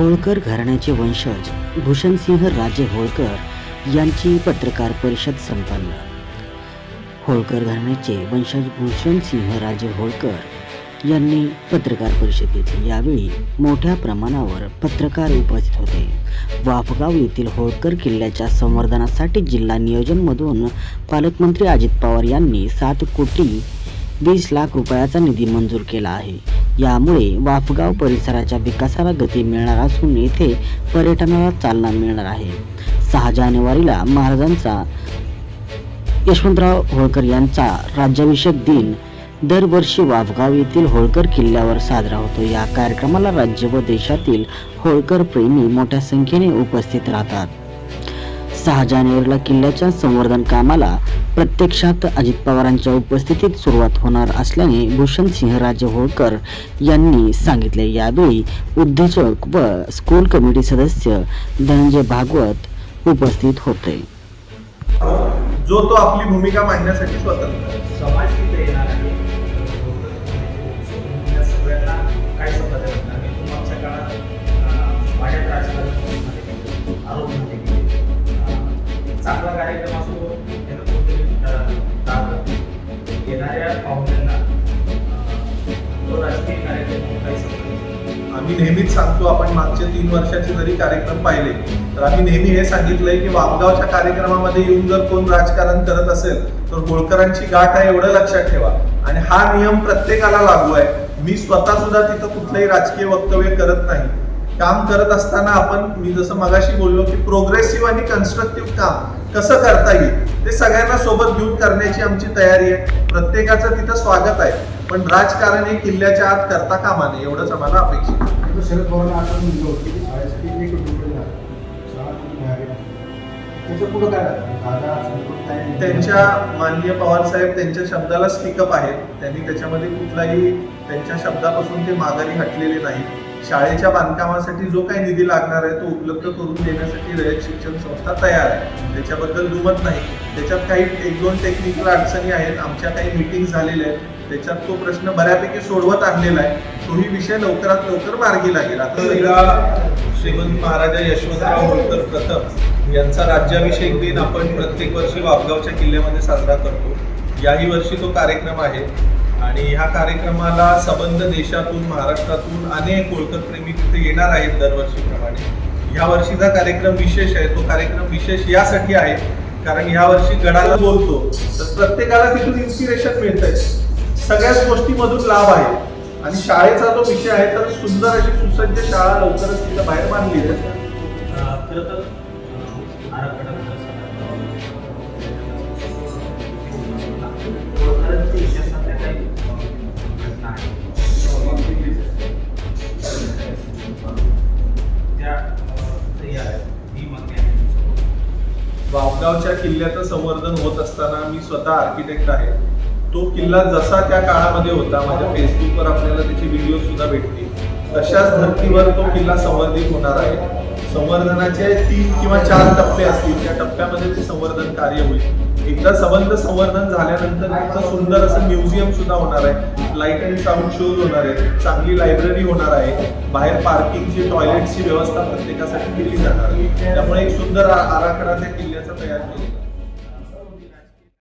होळकर घराण्याचे वंशज भूषणसिंह राजे होळकर यांची पत्रकार परिषद संपन्न. होळकर घराण्याचे वंशज भूषणसिंह राजे होळकर यांनी पत्रकार परिषद घेतली यावेळी मोठ्या प्रमाणावर पत्रकार उपस्थित होते. वाफगाव येथील होळकर किल्ल्याच्या संवर्धनासाठी जिल्हा नियोजनमधून पालकमंत्री अजित पवार यांनी सात कोटी वीस लाख रुपयाचा निधी मंजूर केला आहे. यामुळे वाफगाव परिसराच्या विकासाला गती मिळणार असून येथे पर्यटनाला चालना मिळणार आहे. सहा जानेवारीला महाराजांचा यशवंतराव होळकर यांचा राज्याभिषेक दिन. दरवर्षी वाफगाव येथील होळकर किल्ल्यावर साजरा होतो. या कार्यक्रमाला राज्य व देशातील होळकर प्रेमी मोठ्या संख्येने उपस्थित राहतात. सहा जानेवारीला किल्ल्याच्या संवर्धन कामाला प्रत्यक्षात अजित पवारांच्या उपस्थितीत सुरुवात होणार असल्याने भूषण सिंह राजे होळकर यांनी सांगितले. यावेळी उद्योजक व स्कूल कमिटी सदस्य धनंजय भागवत उपस्थित होते. जो तो आपली भूमिका मांडण्यासाठी स्वतंत्र. समाज राजकीय कार्यक्रम आम्ही नेहमीच सांगतो आपण मागचे तीन वर्षाचे जरी कार्यक्रम पाहिले तर आम्ही नेहमी हे सांगितलंय की वामगावच्या कार्यक्रमामध्ये येऊन जर कोण राजकारण करत असेल तर होळकरांची गाठ आहे एवढं लक्षात ठेवा. आणि हा नियम प्रत्येकाला लागू आहे. मी स्वतः सुद्धा तिथं कुठलंही राजकीय वक्तव्य करत नाही. काम करत असताना आपण मी जसं मगाशी बोललो की प्रोग्रेसिव्ह आणि कन्स्ट्रक्टिव्ह काम कसं करता येईल ते सगळ्यांना सोबत घेऊन करण्याची आमची तयारी आहे. प्रत्येकाचं तिथं स्वागत आहे. पण राजकारण हे किल्ल्याच्या आत करता कामा नये एवढंच आम्हाला अपेक्षित शरद पवारांना होतं की शाळेसाठी एक रुपये त्यांच्या माननीय पवार साहेब त्यांच्या शब्दाला स्टिकअप आहे त्यांनी त्याच्यामध्ये कुठलाही त्यांच्या शब्दापासून ते माघारी हटलेले नाही. शाळेच्या बांधकामासाठी जो काही निधी लागणार आहे तो उपलब्ध करून देण्यासाठी रयत शिक्षण संस्था तयार आहे. त्याच्याबद्दल दुमत नाही. त्याच्यात काही एक दोन टेक्निकल अडचणी आहेत. आमच्या काही मिटिंग झालेल्या आहेत. त्याच्यात तो प्रश्न बऱ्यापैकी सोडवत आणलेला आहे. तोही विषय लवकरात लवकर मार्गी लागेल. आता श्रीमंत महाराजा यशवंतराव होळकर प्रथम यांचा राज्याभिषेक दिन आपण प्रत्येक वर्षी वापगावच्या किल्ल्यामध्ये साजरा करतो. याही वर्षी तो कार्यक्रम आहे. आणि ह्या कार्यक्रमाला सबंध देशातून महाराष्ट्रातून अनेक होळकर प्रेमी तिथे येणार आहेत दरवर्षीप्रमाणे. या वर्षीचा कार्यक्रम विशेष आहे. तो कार्यक्रम विशेष यासाठी आहे. कारण या वर्षी गडाला बोलतो. तर प्रत्येकाला तिथून इन्स्पिरेशन मिळतंय. सगळ्याच गोष्टीमधून लाभ आहे आणि शाळेचा जो विषय आहे तर सुंदर अशी सुसज्ज शाळा लवकरच तिथं बाहेर बांधली आहे खरं तर. वावगावच्या किल्ल्याचं संवर्धन होत असताना मी स्वतः आर्किटेक्ट आहे तो किल्ला जसा त्या काळामध्ये होता माझ्या फेसबुकवर आपल्याला त्याचे व्हिडिओ सुद्धा भेटतील. तशाच धर्तीवर तो किल्ला संवर्धित होणार आहे. संवर्धनाचे तीन किंवा चार टप्पे असतील. त्या टप्प्यामध्ये ते संवर्धन कार्य होईल. एकदा सबंध संवर्धन झाल्यानंतर तिथं सुंदर असं म्युझियम सुद्धा होणार आहे. लाइट अँड साऊंड शोज होणार आहेत. चांगली लायब्ररी होणार आहे. बाहेर पार्किंगची टॉयलेटची व्यवस्था प्रत्येकासाठी केली जाणार आहे. त्यामुळे एक सुंदर आराखडा त्या किल्ल्याचा तयार केला